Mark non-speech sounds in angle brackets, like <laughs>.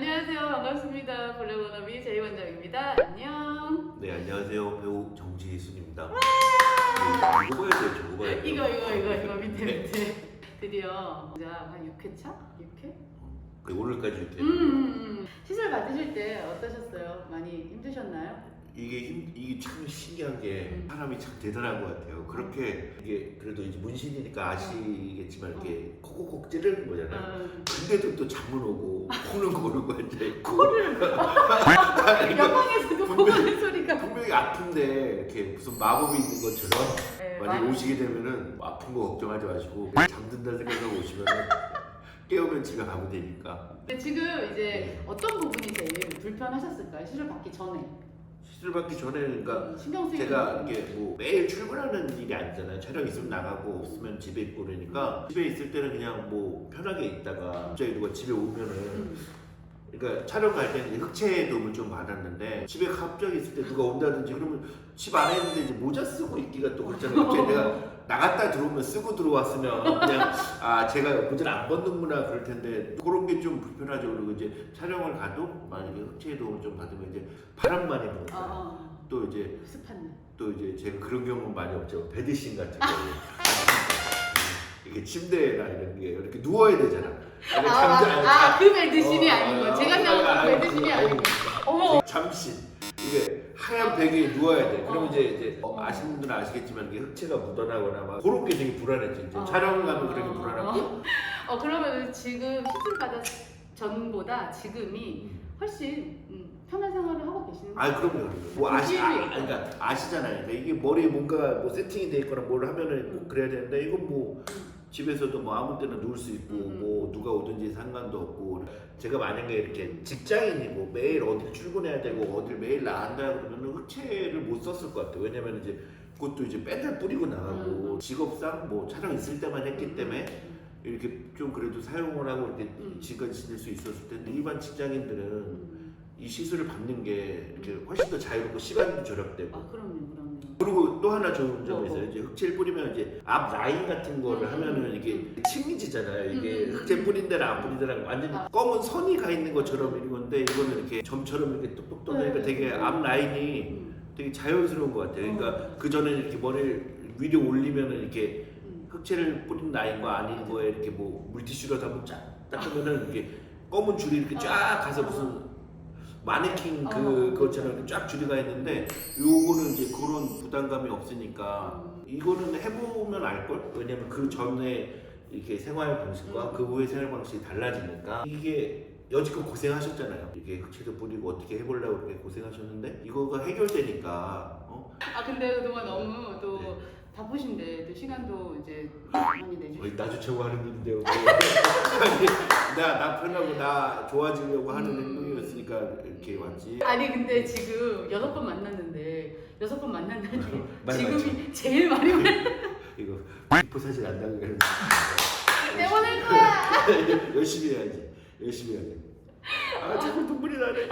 안녕하세요. 반갑습니다. 블랙워너비 제이 원장입니다. 안녕. 네 안녕하세요 배우 정지순입니다. 네, 이거 봐야 돼요 저거 봐야. 이거 이거 이거 이거 밑에 네. 밑에 드디어 이제 한 6회차? 6회? 그 오늘까지 이렇게 음, 음, 음. 시술 받으실 때 어떠셨어요? 많이 힘드셨나요? 이게 힘, 이게 참 신기한 게 음. 사람이 참 대단한 것 같아요. 그렇게 이게 그래도 이제 문신이니까 아시겠지만 이렇게 콕콕콕 찌르는 거잖아요. 음. 근데도 또 잠은 오고 코는 고르고 앉아 있고 <laughs> 코를 <laughs> <laughs> 그러니까 영화에서도 보는 소리가 분명히 아픈데 이렇게 무슨 마법이 있는 것처럼 네, 만약 많이- 오시게 되면은 뭐 아픈 거 걱정하지 마시고 잠든다 생각하고 오시면 깨우면 집에 가면 되니까 근데 지금 이제 네. 어떤 부분이 제일 불편하셨을까요? 시술 받기 전에 시술 받기 전에 그러니까 신경 쓰이는 제가. 이게 뭐 매일 출근하는 일이 아니잖아요. 촬영 있으면 나가고 없으면 집에 있고 그러니까 집에 있을 때는 그냥 뭐 편하게 있다가 갑자기 누가 집에 오면은 음. 그러니까 촬영 갈 때는 이제 흑채 도움을 좀 받았는데 집에 갑자기 있을 때 누가 온다든지 그러면 집 안에 있는데 이제 모자 쓰고 있기가 또 그렇잖아요. 갑자기 내가 나갔다 들어오면 쓰고 들어왔으면 그냥 아 제가 모자를 안 벗는구나 그럴 텐데 그런 게 좀 불편하죠. 그리고 이제 촬영을 가도 만약에 흑채 도움을 좀 받으면 이제 바람 많이 어, 부니까 어. 또 이제 습한 날. 또 이제 제가 그런 경우는 많이 없죠. 베드신 같은 경우. 이렇게 침대나 이런 게 이렇게 누워야 되잖아. 아, 이렇게 아, 아, 그 베드신이 어, 아닌 거. 어, 어, 아, 아, 거. 어머. 잠신. 이게 하얀 베개에 누워야 돼. 그럼 어. 이제 이제 어, 아시는 분들은 아시겠지만 이게 흑채가 묻어나거나 막 그런 게 되게 불안했죠. 이제 어. 촬영을 가면 그런 게 불안하고. 어 그러면 지금 시술 받았 전보다 지금이 훨씬 음, 편한 생활을 하고 계시는 아 거예요? 그럼요. 그럼요. 뭐 아시 아, 있고. 그러니까 아시잖아요. 그러니까 이게 머리에 뭔가 뭐 세팅이 돼 있거나 뭘 하면은 꼭 그래야 되는데 이건 뭐 집에서도 뭐 아무 때나 누울 수 있고 음. 뭐 누가 오든지 상관도 없고 제가 만약에 이렇게 직장인이고 매일 어디 출근해야 되고 어딜 매일 나간다 그러면 흑채를 못 썼을 것 같아요. 왜냐면 이제 그것도 이제 맨날 뿌리고 나가고 음. 직업상 뭐 촬영 있을 때만 했기 때문에 이렇게 좀 그래도 사용을 하고 이렇게 음. 지가 지낼 수 있었을 텐데 일반 직장인들은 음. 이 시술을 받는 게 이렇게 훨씬 더 자유롭고 시간도 절약되고 아 그럼요 그럼요. 그리고 또 하나 좋은 점이 뭐, 있어요. 뭐. 이제 흑채를 뿌리면 이제 앞 라인 같은 거를 음, 하면은 음, 이게 층이지잖아요. 이게 음, 음, 흑채 음. 뿌린 데랑 안 뿌린 데랑 완전 아. 히 검은 선이 가 있는 것처럼 이런 건데 이거는 이렇게 점처럼 이렇게 똑똑 떠나니까 네. 되게 앞 라인이 음. 되게 자연스러운 것 같아요. 그러니까 그 전에 이렇게 머리를 위로 올리면은 이렇게 음. 흑채를 뿌린 라인과 아닌 거에 이렇게 뭐 물티슈로 한번 쫙 닦으면은 이렇게 검은 줄이 이렇게 쫙 가서 무슨 마네킹 어. 그 것처럼 이렇게 쫙 줄이 가 있는데 요거는 이제 그런 부담감이 없으니까 음. 이거는 해보면 알걸? 왜냐면 그 전에 이렇게 생활 방식과 음. 그 후의 생활 방식이 달라지니까 이게 여지껏 고생하셨잖아요. 이게 흑채도 뿌리고 어떻게 해보려고 그렇게 고생하셨는데 이거가 해결되니까 어? 아 근데 그동안 너무 또 네. 바쁘신데 또 시간도 이제 많이 내주시고. 거의 나주려고 하는 일인데 요. 뭐. 나, 나 편하고 나 좋아지려고 하는 음. 행동이었으니까 이렇게 왔지. 아니 근데 지금 여섯 번 만났는데 여섯 번 만났는데 <laughs> 많이 지금이 제일 많이 만났 <laughs> 이거 비포 사진 안 나가게 때문일 <laughs> 거야. 열심히 해야지. 열심히 해야지. 아 자꾸 눈물이 나네.